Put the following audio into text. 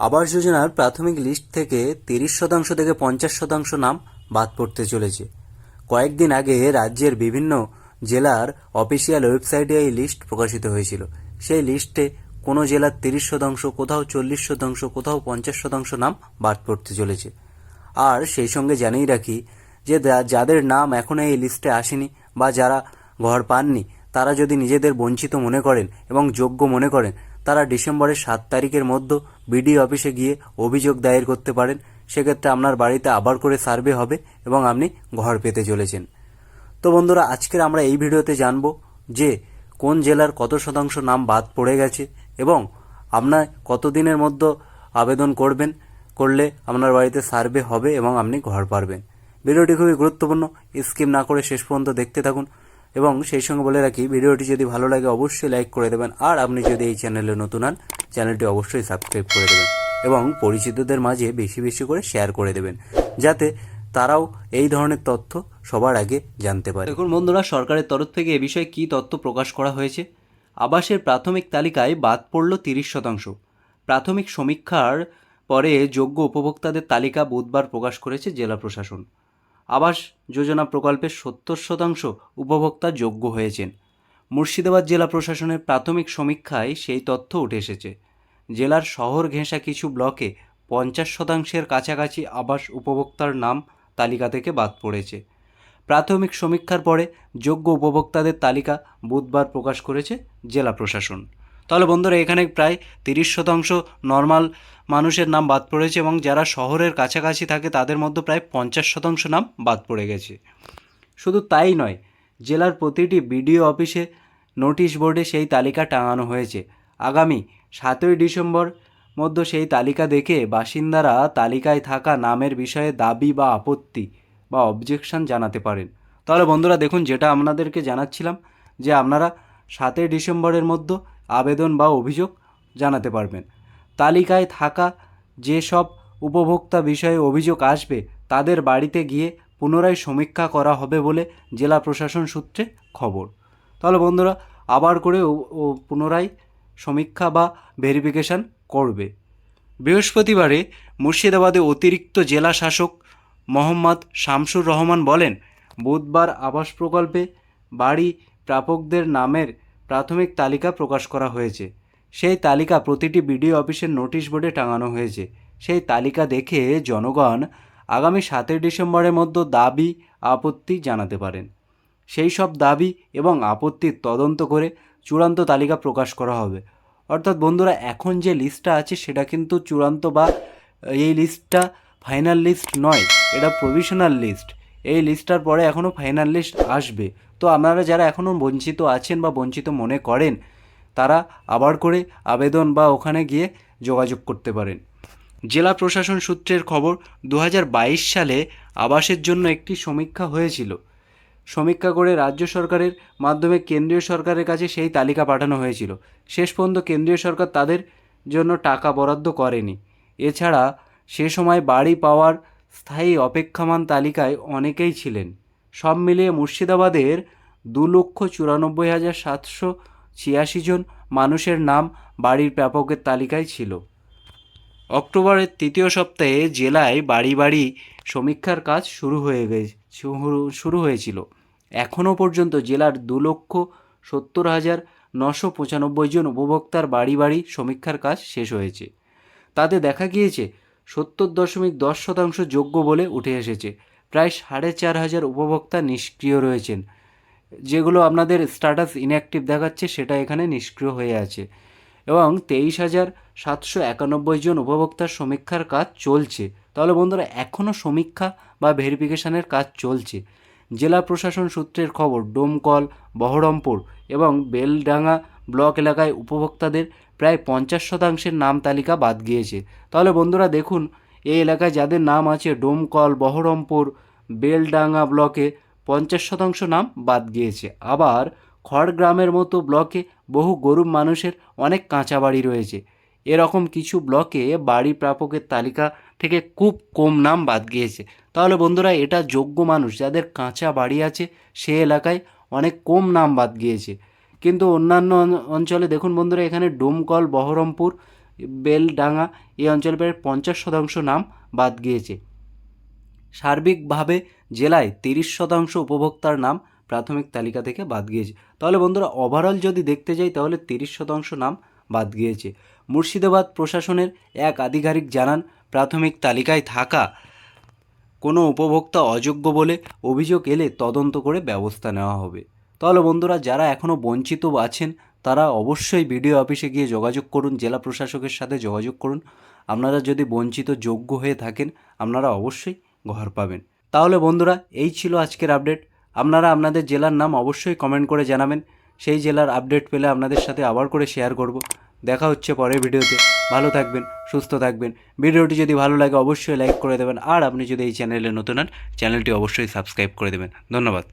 আবাস যোজনার প্রাথমিক লিস্ট থেকে তিরিশ শতাংশ থেকে পঞ্চাশ শতাংশ নাম বাদ পড়তে চলেছে। কয়েকদিন আগে রাজ্যের বিভিন্ন জেলার অফিসিয়াল ওয়েবসাইটে এই লিস্ট প্রকাশিত হয়েছিল। সেই লিস্টে কোনো জেলার তিরিশ শতাংশ, কোথাও চল্লিশ শতাংশ, কোথাও পঞ্চাশ শতাংশ নাম বাদ পড়তে চলেছে। আর সেই সঙ্গে জানিয়ে রাখি যে যাদের নাম এখনও এই লিস্টে আসেনি বা যারা ঘর পাননি, তারা যদি নিজেদের বঞ্চিত মনে করেন এবং যোগ্য মনে করেন, তারা ডিসেম্বরের সাত তারিখের মধ্যে বিডি অফিসে গিয়ে অভিযোগ দায়ের করতে পারেন, সেক্ষেত্রে আপনার বাড়িতে আবার করে সার্ভে হবে এবং আপনি ঘর পেতে চলেছেন। তো বন্ধুরা, আজকের আমরা এই ভিডিওতে জানব যে কোন জেলার কত শতাংশ নাম বাদ পড়ে গেছে এবং আপনার কতদিনের মধ্যে আবেদন করবেন, করলে আপনার বাড়িতে সার্ভে হবে এবং আপনি ঘর পারবেন। ভিডিওটি খুবই গুরুত্বপূর্ণ, স্কিপ না করে শেষ পর্যন্ত দেখতে থাকুন। এবং সেই সঙ্গে বলে রাখি, ভিডিওটি যদি ভালো লাগে অবশ্যই লাইক করে দেবেন, আর আপনি যদি এই চ্যানেলে নতুন হন, চ্যানেলটি অবশ্যই সাবস্ক্রাইব করে দেবেন এবং পরিচিতদের মাঝে বেশি বেশি করে শেয়ার করে দেবেন, যাতে তারাও এই ধরনের তথ্য সবার আগে জানতে পারে। দেখুন বন্ধুরা, সরকারের তরফ থেকে এ বিষয়ে কী তথ্য প্রকাশ করা হয়েছে? আবাসের প্রাথমিক তালিকায় বাদ পড়ল তিরিশ শতাংশ। প্রাথমিক সমীক্ষার পরে যোগ্য উপভোক্তাদের তালিকা বুধবার প্রকাশ করেছে জেলা প্রশাসন। আবাস যোজনা প্রকল্পের সত্তর শতাংশ উপভোক্তা যোগ্য হয়েছেন। মুর্শিদাবাদ জেলা প্রশাসনের প্রাথমিক সমীক্ষায় সেই তথ্য উঠে এসেছে। জেলার শহর ঘেঁষা কিছু ব্লকে পঞ্চাশ শতাংশের কাছাকাছি আবাস উপভোক্তার নাম তালিকা থেকে বাদ পড়েছে। প্রাথমিক সমীক্ষার পরে যোগ্য উপভোক্তাদের তালিকা বুধবার প্রকাশ করেছে জেলা প্রশাসন। তাহলে বন্ধুরা, এখানে প্রায় তিরিশ শতাংশ নর্মাল মানুষের নাম বাদ পড়েছে এবং যারা শহরের কাছাকাছি থাকে, তাদের মধ্যে প্রায় পঞ্চাশ শতাংশ নাম বাদ পড়ে গেছে। শুধু তাই নয়, জেলার প্রতিটি বিডিও অফিসে নোটিশ বোর্ডে সেই তালিকা টাঙানো হয়েছে। আগামী সাতই ডিসেম্বর মধ্যে সেই তালিকা দেখে বাসিন্দারা তালিকায় থাকা নামের বিষয়ে দাবি বা আপত্তি বা অবজেকশন জানাতে পারেন। তাহলে বন্ধুরা, দেখুন, যেটা আপনাদেরকে জানাচ্ছিলাম যে আপনারা সাতই ডিসেম্বরের মধ্যে আবেদন বা অভিযোগ জানাতে পারবেন। তালিকায় থাকা যেসব উপভোক্তা বিষয়ে অভিযোগ আসবে, তাদের বাড়িতে গিয়ে পুনরায় সমীক্ষা করা হবে বলে জেলা প্রশাসন সূত্রে খবর। তাহলে বন্ধুরা, আবার করে পুনরায় সমীক্ষা বা ভেরিফিকেশন করবে। বৃহস্পতিবারে মুর্শিদাবাদে অতিরিক্ত জেলা শাসক মোহাম্মদ শামসুর রহমান বলেন, বুধবার আবাস প্রকল্পে বাড়ি প্রাপকদের নামের প্রাথমিক তালিকা প্রকাশ করা হয়েছে। সেই তালিকা প্রতিটি বিডিও অফিসের নোটিশ বোর্ডে টাঙানো হয়েছে। সেই তালিকা দেখে জনগণ আগামী সাতই ডিসেম্বরের মধ্যে দাবি, আপত্তি জানাতে পারেন। সেই সব দাবি এবং আপত্তির তদন্ত করে চূড়ান্ত তালিকা প্রকাশ করা হবে। অর্থাৎ বন্ধুরা, এখন যে লিস্টটা আছে, সেটা কিন্তু চূড়ান্ত বা এই লিস্টটা ফাইনাল লিস্ট নয়, এটা প্রভিশনাল লিস্ট। এই লিস্টটার পরে এখনও ফাইনাল লিস্ট আসবে। তো আপনারা যারা এখনও বঞ্চিত আছেন বা বঞ্চিত মনে করেন, তারা আবার করে আবেদন বা ওখানে গিয়ে যোগাযোগ করতে পারেন। জেলা প্রশাসন সূত্রের খবর দু হাজার বাইশ সালে আবাসের জন্য একটি সমীক্ষা হয়েছিল। সমীক্ষা করে রাজ্য সরকারের মাধ্যমে কেন্দ্রীয় সরকারের কাছে সেই তালিকা পাঠানো হয়েছিল। শেষ পর্যন্ত কেন্দ্রীয় সরকার তাদের জন্য টাকা বরাদ্দ করেনি। এছাড়া সে সময় বাড়ি পাওয়ার স্থায়ী অপেক্ষামান তালিকায় অনেকেই ছিলেন। সব মিলিয়ে মুর্শিদাবাদের দু লক্ষ চুরানব্বই হাজার সাতশো ছিয়াশি জন মানুষের নাম বাড়ির প্রাপকের তালিকায় ছিল। অক্টোবরের তৃতীয় সপ্তাহে জেলায় বাড়ি বাড়ি সমীক্ষার কাজ শুরু হয়ে গেছে শুরু- হয়েছিল। এখনও পর্যন্ত জেলার দু লক্ষ সত্তর হাজার নশো পঁচানব্বই জন উপভোক্তার বাড়ি বাড়ি সমীক্ষার কাজ শেষ হয়েছে। তাতে দেখা গিয়েছে সত্তর দশমিক দশ শতাংশ যোগ্য বলে উঠে এসেছে। প্রায় সাড়ে চার হাজার উপভোক্তা নিষ্ক্রিয় রয়েছেন। যেগুলো আপনাদের স্ট্যাটাস ইনঅ্যাক্টিভ দেখাচ্ছে, সেটা এখানে নিষ্ক্রিয় হয়ে আছে। এবং তেইশ হাজার সাতশো একানব্বই জন উপভোক্তার সমীক্ষার কাজ চলছে। তাহলে বন্ধুরা এখনও সমীক্ষা বা ভেরিফিকেশানের কাজ চলছে। জেলা প্রশাসন সূত্রের খবর, ডোমকল, বহরমপুর এবং বেলডাঙ্গা ব্লক এলাকায় উপভোক্তাদের প্রায় পঞ্চাশ শতাংশের নাম তালিকা বাদ গিয়েছে। তাহলে বন্ধুরা দেখুন, এই এলাকায় যাদের নাম আছে ডোমকল, বহরমপুর, বেলডাঙ্গা ব্লকে পঞ্চাশ শতাংশ নাম বাদ গিয়েছে। আবার খড়গ্রামের মতো ব্লকে বহু গরিব মানুষের অনেক কাঁচা বাড়ি রয়েছে। এরকম কিছু ব্লকে বাড়ি প্রাপকের তালিকা থেকে খুব কম নাম বাদ গিয়েছে। তাহলে বন্ধুরা এটা যোগ্য মানুষ, যাদের কাঁচা বাড়ি আছে সে এলাকায় অনেক কম নাম বাদ গিয়েছে। কিন্তু অন্যান্য অঞ্চলে দেখুন বন্ধুরা, এখানে ডোমকল, বহরমপুর, বেলডাঙ্গা, এই অঞ্চলে প্রায় পঞ্চাশ শতাংশ নাম বাদ গিয়েছে। সার্বিকভাবে জেলায় তিরিশ শতাংশ উপভোক্তার নাম প্রাথমিক তালিকা থেকে বাদ গিয়েছে। তাহলে বন্ধুরা ওভারঅল যদি দেখতে যাই, তাহলে তিরিশ শতাংশ নাম বাদ গিয়েছে। মুর্শিদাবাদ প্রশাসনের এক আধিকারিক জানান, প্রাথমিক তালিকায় থাকা কোনো উপভোক্তা অযোগ্য বলে অভিযোগ এলে তদন্ত করে ব্যবস্থা নেওয়া হবে। তাহলে বন্ধুরা যারা এখনও বঞ্চিত আছেন, তারা অবশ্যই বিডিও অফিসে গিয়ে যোগাযোগ করুন, জেলা প্রশাসকের সাথে যোগাযোগ করুন। আপনারা যদি বঞ্চিত, যোগ্য হয়ে থাকেন, আপনারা অবশ্যই ঘর পাবেন। তাহলে বন্ধুরা, এই ছিল আজকের আপডেট। আপনারা আপনাদের জেলার নাম অবশ্যই কমেন্ট করে জানাবেন। সেই জেলার আপডেট পেলে আপনাদের সাথে আবার করে শেয়ার করব। দেখা হচ্ছে পরের ভিডিওতে। ভালো থাকবেন, সুস্থ থাকবেন। ভিডিওটি যদি ভালো লাগে, অবশ্যই লাইক করে দেবেন। আর আপনি যদি এই চ্যানেলে নতুন হন, চ্যানেলটি অবশ্যই সাবস্ক্রাইব করে দেবেন। ধন্যবাদ।